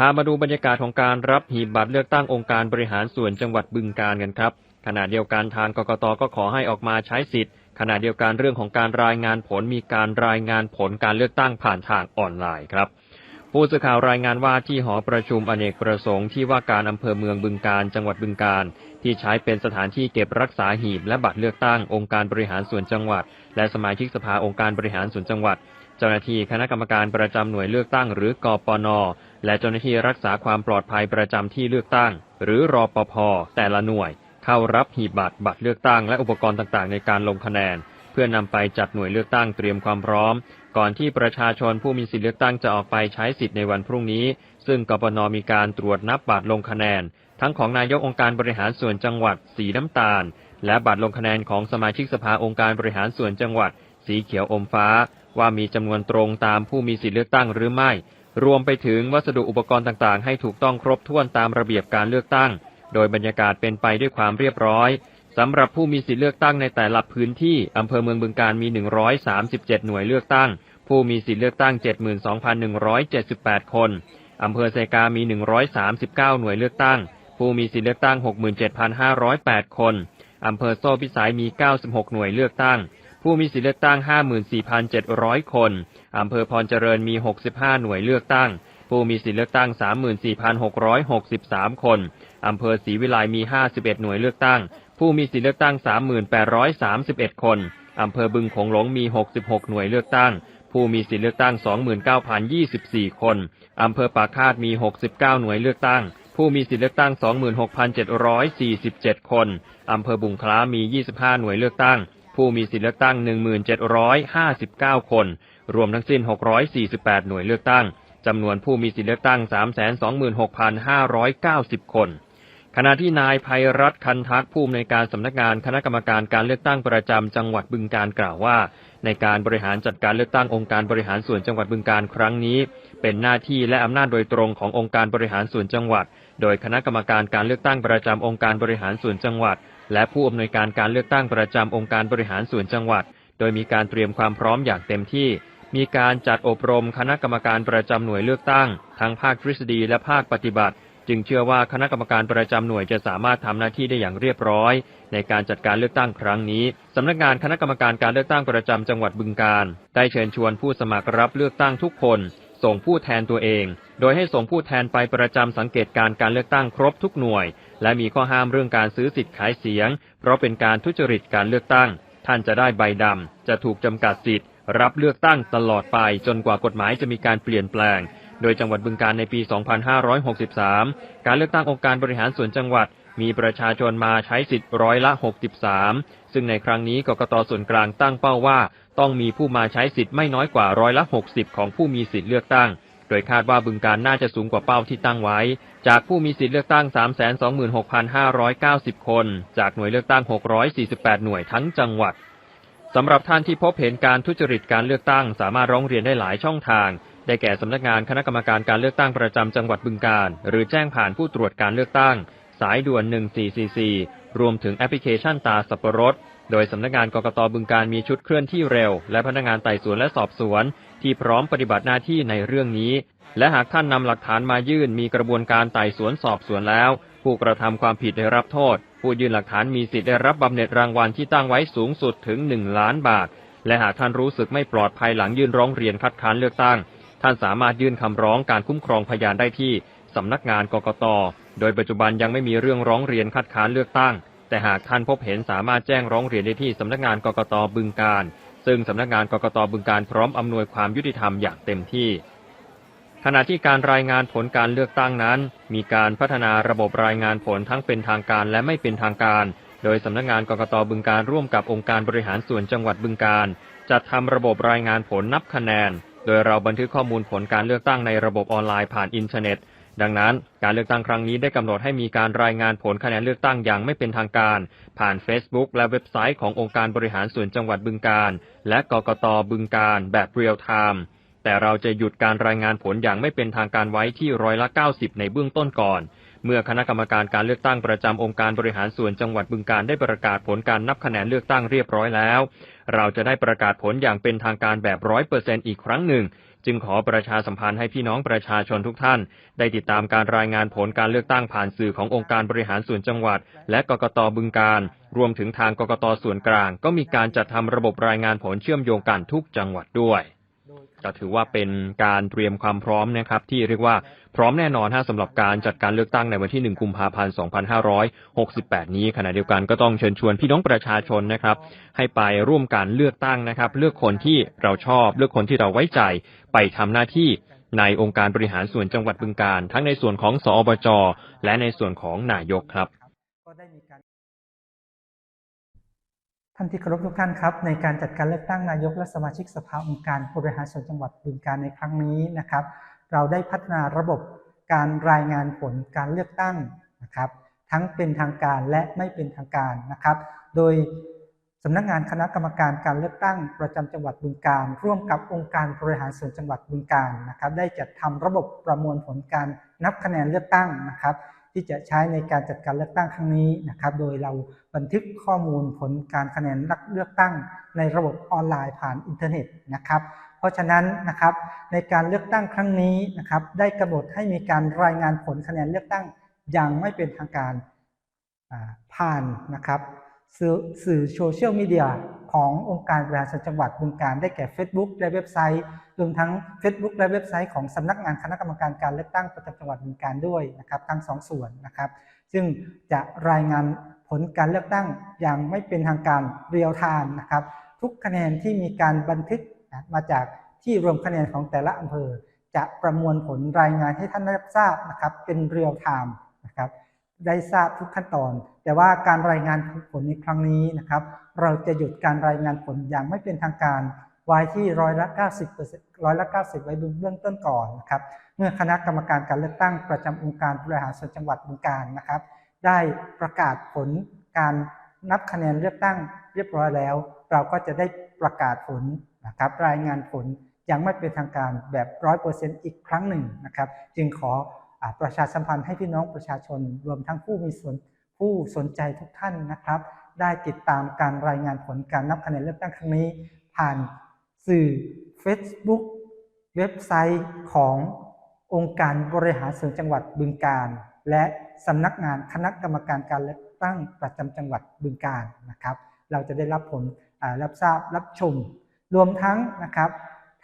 พามาดูบรรยากาศของการรับหีบบัตรเลือกตั้งองค์การบริหารส่วนจังหวัดบึงกาฬกันครับ ขณะเดียวกันทางกกตก็ขอให้ออกมาใช้สิทธิ์ ขณะเดียวกันเรื่องของการรายงานผลมีการรายงานผลการเลือกตั้งผ่านทางออนไลน์ครับ ผู้สื่อข่าวรายงานว่าที่หอประชุมอเนกประสงค์ที่ว่าการอำเภอเมืองบึงการจังหวัดบึงการ ที่ใช้เป็นสถานที่เก็บรักษาหีบและบัตรเลือกตั้งองค์การบริหารส่วนจังหวัด และสมาชิกสภาองค์การบริหารส่วนจังหวัด เจ้าหน้าที่คณะกรรมการประจำหน่วยเลือกตั้งหรือกปน และเจ้าหน้าที่รักษาความปลอดภัยประจำที่เลือกตั้ง หรือรอปภแต่ละหน่วย เข้ารับหีบบัตรบัตรเลือกตั้งและอุปกรณ์ต่างๆ ในการลงคะแนน เพื่อนำไปจัดหน่วยเลือกตั้งเตรียมความพร้อม ก่อนที่ประชาชนผู้มีสิทธิเลือกตั้งจะออกไปใช้สิทธิ์ในวันพรุ่งนี้ ซึ่งกปนมีการตรวจนับบัตรลงคะแนน ทั้งของนายกองค์การบริหารส่วนจังหวัดสีน้ำตาล และบัตรลงคะแนนของสมาชิกสภาองค์การบริหารส่วนจังหวัด สีเขียวอมฟ้า ว่ามีจำนวนตรงตามผู้มีสิทธิเลือกตั้งหรือไม่ รวมไปถึงวัสดุอุปกรณ์ต่างๆ ให้ถูกต้องครบถ้วนตามระเบียบการเลือกตั้ง โดยบรรยากาศเป็นไปด้วยความเรียบร้อยสำหรับผู้มีสิทธิเลือกตั้งในแต่ละพื้นที่อำเภอเมืองบึงการมี 137 หน่วยเลือกตั้ง ผู้มีสิทธิเลือกตั้ง 72,178 คน อำเภอไซกามี 139 หน่วยเลือกตั้ง ผู้มีสิทธิเลือกตั้ง 67,508 คน อำเภอโซ่พิสัยมี 96 หน่วยเลือกตั้ง ผู้มีสิทธิเลือกตั้ง 54,700 คน อำเภอพรเจริญมี 65 หน่วยเลือกตั้ง ผู้มีสิทธิเลือกตั้ง 34,663 คน อำเภอศรีวิไลมี 51 หน่วยเลือกตั้ง ผู้มีสิทธิเลือกตั้ง 3831 คน อำเภอบึงโขงหลงมี 66 หน่วยเลือกตั้ง ผู้มีสิทธิเลือกตั้ง 29,024 คน อำเภอปากคาดมี 69 หน่วยเลือกตั้งผู้มีสิทธิเลือกตั้ง 26,747 คน อำเภอบุงคล้ามี 25 หน่วยเลือกตั้ง ผู้มีสิทธิเลือกตั้ง 1,759 คน รวมทั้งสิ้น 648 หน่วยเลือกตั้งจำนวนผู้มีสิทธิเลือกตั้ง 326,590 คน ขณะที่นายภัยรัตน์คันทักผู้อำนวยการสำนักงานคณะกรรมการการเลือกตั้งประจำจังหวัดบึงการกล่าวว่า ในการบริหารจัดการเลือกตั้งองค์การบริหารส่วนจังหวัดบึงการครั้งนี้ เป็นหน้าที่และอำนาจโดยตรงขององค์การบริหารส่วนจังหวัด โดยคณะกรรมการการเลือกตั้งประจำองค์การบริหารส่วนจังหวัด และผู้อำนวยการการเลือกตั้งประจำองค์การบริหารส่วนจังหวัด โดยมีการเตรียมความพร้อมอย่างเต็มที่ มีการจัดอบรมคณะกรรมการประจำหน่วยเลือกตั้ง ทั้งภาคทฤษฎีและภาคปฏิบัติ จึงเชื่อว่าคณะกรรมการประจำหน่วยจะสามารถทำหน้าที่ได้อย่างเรียบร้อย ในการจัดการเลือกตั้งครั้งนี้สำนักงานคณะกรรมการการเลือกตั้งประจำจังหวัดบึงการได้เชิญชวนผู้สมัครรับเลือกตั้งทุกคนส่งผู้แทนตัวเอง โดยให้ส่งผู้แทนไปประจำสังเกตการการเลือกตั้งครบทุกหน่วย และมีข้อห้ามเรื่องการซื้อสิทธิ์ขายเสียง เพราะเป็นการทุจริตการเลือกตั้ง ท่านจะได้ใบดำ จะถูกจำกัดสิทธิ์ รับเลือกตั้งตลอดไปจนกว่ากฎหมายจะมีการเปลี่ยนแปลง โดยจังหวัดบึงการในปี 2563 การเลือกตั้งองค์การบริหารส่วนจังหวัด มีประชาชนมาใช้สิทธิ์ร้อยละ 63 ซึ่งในครั้งนี้กกตส่วนกลางตั้งเป้าว่า ต้องมีผู้มาใช้สิทธิ์ไม่น้อยกว่าร้อยละ 60 ของผู้มีสิทธิ์เลือกตั้ง โดยคาดว่าบึงการน่าจะสูงกว่าเป้าที่ตั้งไว้ จากผู้มีสิทธิเลือกตั้ง 326,590 คน จากหน่วยเลือกตั้ง 648 หน่วยทั้งจังหวัดสำหรับท่านที่พบเห็นการทุจริตการเลือกตั้ง สามารถร้องเรียนได้หลายช่องทาง ได้แก่สำนักงานคณะกรรมการการเลือกตั้งประจำจังหวัดบึงการ หรือแจ้งผ่านผู้ตรวจการเลือกตั้ง สายด่วน 1444 รวมถึงแอปพลิเคชันตาสับปะรด โดยสำนักงานกกตบึงการมีชุดเคลื่อนที่เร็ว และพนักงานไต่สวนและสอบสวน ที่พร้อมปฏิบัติหน้าที่ในเรื่องนี้ และหากท่านนำหลักฐานมายื่นมีกระบวนการไต่สวนสอบสวนแล้ว ผู้กระทำความผิดได้รับโทษ ผู้ยื่นหลักฐานมีสิทธิ์ได้รับบำเหน็จรางวัลที่ตั้งไว้สูงสุดถึง 1 ล้านบาท และหากท่านรู้สึกไม่ปลอดภัยหลังยื่นร้องเรียนคัดค้านเลือกตั้ง ท่านสามารถยื่นคำร้องการคุ้มครองพยานได้ที่สำนักงานกกต โดยปัจจุบันยังไม่มีเรื่องร้องเรียนคัดค้านเลือกตั้ง แต่หากท่านพบเห็นสามารถแจ้งร้องเรียนได้ที่สำนักงานกกตบึงการ ซึ่งสำนักงานกกตบึงการพร้อมอำนวยความยุติธรรมอย่างเต็มที่ ขณะที่การรายงานผลการเลือกตั้งนั้น มีการพัฒนาระบบรายงานผลทั้งเป็นทางการและไม่เป็นทางการ โดยสำนักงานกกตบึงการร่วมกับองค์การบริหารส่วนจังหวัดบึงการจัดทำระบบรายงานผลนับคะแนน โดยเราบันทึกข้อมูลผลการเลือกตั้งในระบบออนไลน์ผ่านอินเทอร์เน็ต ดังนั้นการเลือกตั้งครั้งนี้ได้กำหนดให้มีการรายงานผลคะแนนเลือกตั้งอย่างไม่เป็นทางการ ผ่าน Facebook และเว็บไซต์ขององค์การบริหารส่วนจังหวัดบึงการ และกกตบึงการแบบเรียลไทม์แต่เราจะหยุดการรายงานผลอย่างไม่เป็นทางการไว้ที่ร้อยละ 90 ในเบื้องต้นก่อน เมื่อคณะกรรมการการเลือกตั้งประจำองค์การบริหารส่วนจังหวัดบึงการได้ประกาศผลการนับคะแนนเลือกตั้งเรียบร้อยแล้ว เราจะได้ประกาศผลอย่างเป็นทางการแบบร้อยเปอร์เซ็นต์อีกครั้งหนึ่ง จึงขอประชาสัมพันธ์ให้พี่น้องประชาชนทุกท่าน ได้ติดตามการรายงานผลการเลือกตั้งผ่านสื่อขององค์การบริหารส่วนจังหวัด และกกตบึงการ รวมถึงทางกกตส่วนกลาง ก็มีการจัดทำระบบรายงานผลเชื่อมโยงกันทุกจังหวัดด้วย ก็ถือว่าเป็นการเตรียมความพร้อมนะครับ ที่เรียกว่าพร้อมแน่นอนฮะสำหรับการจัดการเลือกตั้งในวันที่ 1 กุมภาพันธ์ 2568 นี้ขณะเดียวกันก็ต้องเชิญชวนพี่น้องประชาชนนะครับ ให้ไปร่วมการเลือกตั้งนะครับ เลือกคนที่เราชอบ เลือกคนที่เราไว้ใจไปทำหน้าที่ในองค์การบริหารส่วนจังหวัดบึงการ ทั้งในส่วนของสอบจและในส่วนของนายกครับ ท่านที่เคารพทุกท่านครับในการจัดการเลือกตั้งนายกและสมาชิกสภาองค์การบริหารส่วนจังหวัดบึงการในครั้งนี้นะครับ เราได้พัฒนาระบบการรายงานผลการเลือกตั้งนะครับ ทั้งเป็นทางการและไม่เป็นทางการนะครับ โดยสำนักงานคณะกรรมการการเลือกตั้งประจำจังหวัดบึงการ ร่วมกับองค์การบริหารส่วนจังหวัดบึงการนะครับ ได้จัดทำระบบประมวลผลการนับคะแนนเลือกตั้งนะครับ ที่จะใช้ในการจัดการเลือกตั้งครั้งนี้นะครับ โดยเราบันทึกข้อมูลผลการคะแนนเลือกตั้งในระบบออนไลน์ผ่านอินเทอร์เน็ตนะครับ เพราะฉะนั้นนะครับในการเลือกตั้งครั้งนี้นะครับ ได้กำหนดให้มีการรายงานผลคะแนนเลือกตั้งอย่างไม่เป็นทางการผ่านนะครับ สื่อสื่อโซเชียลมีเดียขององค์การบริหารส่วนจังหวัดบึงการได้แก่ Facebook และเว็บไซต์รวมทั้ง Facebook และเว็บไซต์ของสำนักงานคณะกรรมการการเลือกตั้งประจำจังหวัดบึงการด้วยนะครับทั้งสองส่วนนะครับซึ่งจะรายงานผลการเลือกตั้งอย่างไม่เป็นทางการเรียลไทม์นะครับ ทุกคะแนนที่มีการบันทึกนะมาจากที่รวมคะแนนของแต่ละอำเภอ จะประมวลผลรายงานให้ท่านได้รับทราบนะครับเป็นเรียลไทม์นะครับได้ทราบทุกขั้นตอน แต่ว่าการรายงานผลในครั้งนี้นะครับ เราจะหยุดการรายงานผลอย่างไม่เป็นทางการไว้ที่ร้อยละ 90ร้อยละ 90 ไว้เบื้องต้นก่อนนะครับ เมื่อคณะกรรมการการเลือกตั้งประจำองค์การบริหารส่วนจังหวัดบึงการนะครับ ได้ประกาศผลการนับคะแนนเลือกตั้งเรียบร้อยแล้ว เราก็จะได้ประกาศผลนะครับรายงานผลยังไม่เป็นทางการแบบร้อยเปอร์เซ็นต์อีกครั้งหนึ่งนะครับ จึงขออประชาสัมพันธ์ให้พี่น้องประชาชนรวมทั้งผู้มีส่วน ผู้สนใจทุกท่านนะครับ ได้ติดตามการรายงานผลการนับคะแนนเลือกตั้งครั้งนี้ ผ่านสื่อ Facebook เว็บไซต์ขององค์การบริหารส่วนจังหวัดบึงการ และสำนักงานคณะกรรมการการเลือกตั้งประจำจังหวัดบึงการนะครับ เราจะได้รับผลรับทราบรับชม รวมทั้งนะครับ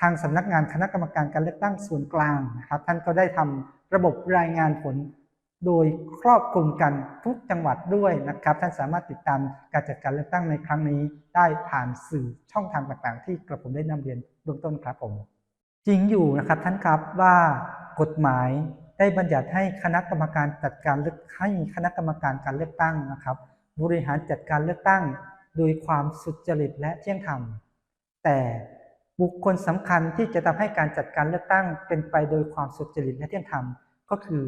ทางสำนักงานคณะกรรมการการเลือกตั้งส่วนกลางนะครับ ท่านก็ได้ทำระบบรายงานผล โดยครอบคลุมกันทุกจังหวัดด้วยนะครับ ท่านสามารถติดตามการจัดการเลือกตั้งในครั้งนี้ ได้ผ่านสื่อช่องทางต่างๆ ที่กระผมได้นำเรียนเบื้องต้นครับผม จริงอยู่นะครับท่านครับว่ากฎหมายได้บัญญัติให้คณะกรรมการจัดการเลือกให้คณะกรรมการการเลือกตั้งนะครับ บริหารจัดการเลือกตั้ง โดยความสุจริตและเที่ยงธรรม แต่บุคคลสำคัญที่จะทำให้การจัดการเลือกตั้งเป็นไปโดยความสุจริตและเที่ยงธรรม ก็คือ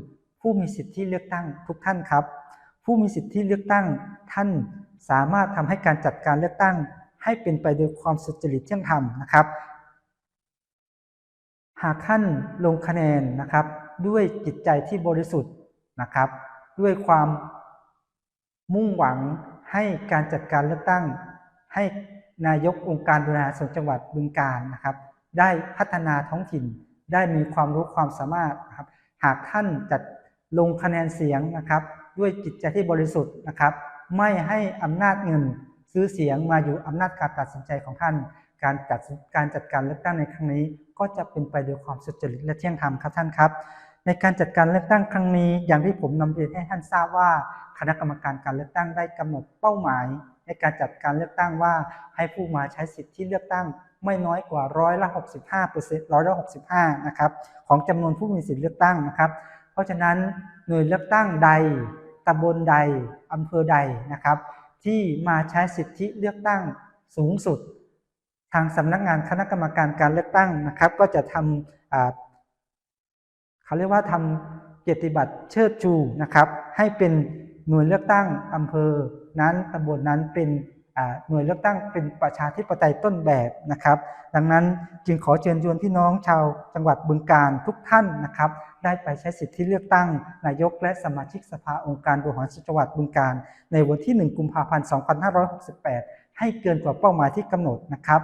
ผู้มีสิทธิเลือกตั้งทุกท่านครับ ผู้มีสิทธิเลือกตั้งท่านสามารถทำให้การจัดการเลือกตั้ง ให้เป็นไปโดยความสุจริตเที่ยงธรรมนะครับ หากท่านลงคะแนนนะครับ ด้วยจิตใจที่บริสุทธิ์นะครับ ด้วยความมุ่งหวังให้การจัดการเลือกตั้ง ให้นายกองค์การบริหารส่วนจังหวัดบึงการนะครับ ได้พัฒนาท้องถิ่นได้มีความรู้ความสามารถนะครับ หากท่านจัด ลงคะแนนเสียงนะครับ ด้วยจิตใจที่บริสุทธิ์นะครับ ไม่ให้อำนาจเงินซื้อเสียงมาอยู่อำนาจการตัดสินใจของท่าน การจัดการจัดการเลือกตั้งในครั้งนี้ ก็จะเป็นไปด้วยความสุจริตและเที่ยงธรรมครับท่านครับ ในการจัดการเลือกตั้งครั้งนี้ อย่างที่ผมนำเรียนให้ท่านทราบว่า คณะกรรมการการเลือกตั้งได้กำหนดเป้าหมาย ในการจัดการเลือกตั้งว่าให้ผู้มาใช้สิทธิเลือกตั้งไม่น้อยกว่าร้อยละ65เปอร์เซ็นต์ร้อยละ65นะครับของจำนวนผู้มีสิทธิเลือกตั้งนะครับ เพราะฉะนั้นหน่วยเลือกตั้งใดตำบลใดอำเภอใดนะครับ ที่มาใช้สิทธิเลือกตั้งสูงสุด ทางสำนักงานคณะกรรมการการเลือกตั้งนะครับ ก็จะทำเขาเรียกว่าทำเกียรติบัตรเชิดชูนะครับ ให้เป็นหน่วยเลือกตั้งอำเภอนั้นตำบลนั้นเป็น หน่วยเลือกตั้งเป็นประชาธิปไตยต้นแบบนะครับ ดังนั้นจึงขอเชิญชวนพี่น้องชาวจังหวัดบึงการทุกท่านนะครับ ได้ไปใช้สิทธิเลือกตั้ง นายกและสมาชิกสภาองค์การบริหารส่วนจังหวัดบึงการ ในวันที่ 1 กุมภาพันธ์ 2568 ให้เกินกว่าเป้าหมายที่กำหนดนะครับ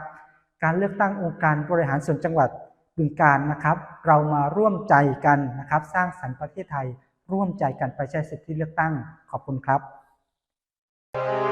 การเลือกตั้งองค์การบริหารส่วนจังหวัดบึงการนะครับ เรามาร่วมใจกันนะครับ สร้างสรรค์ประเทศไทย ร่วมใจกันไปใช้สิทธิเลือกตั้งขอบคุณครับ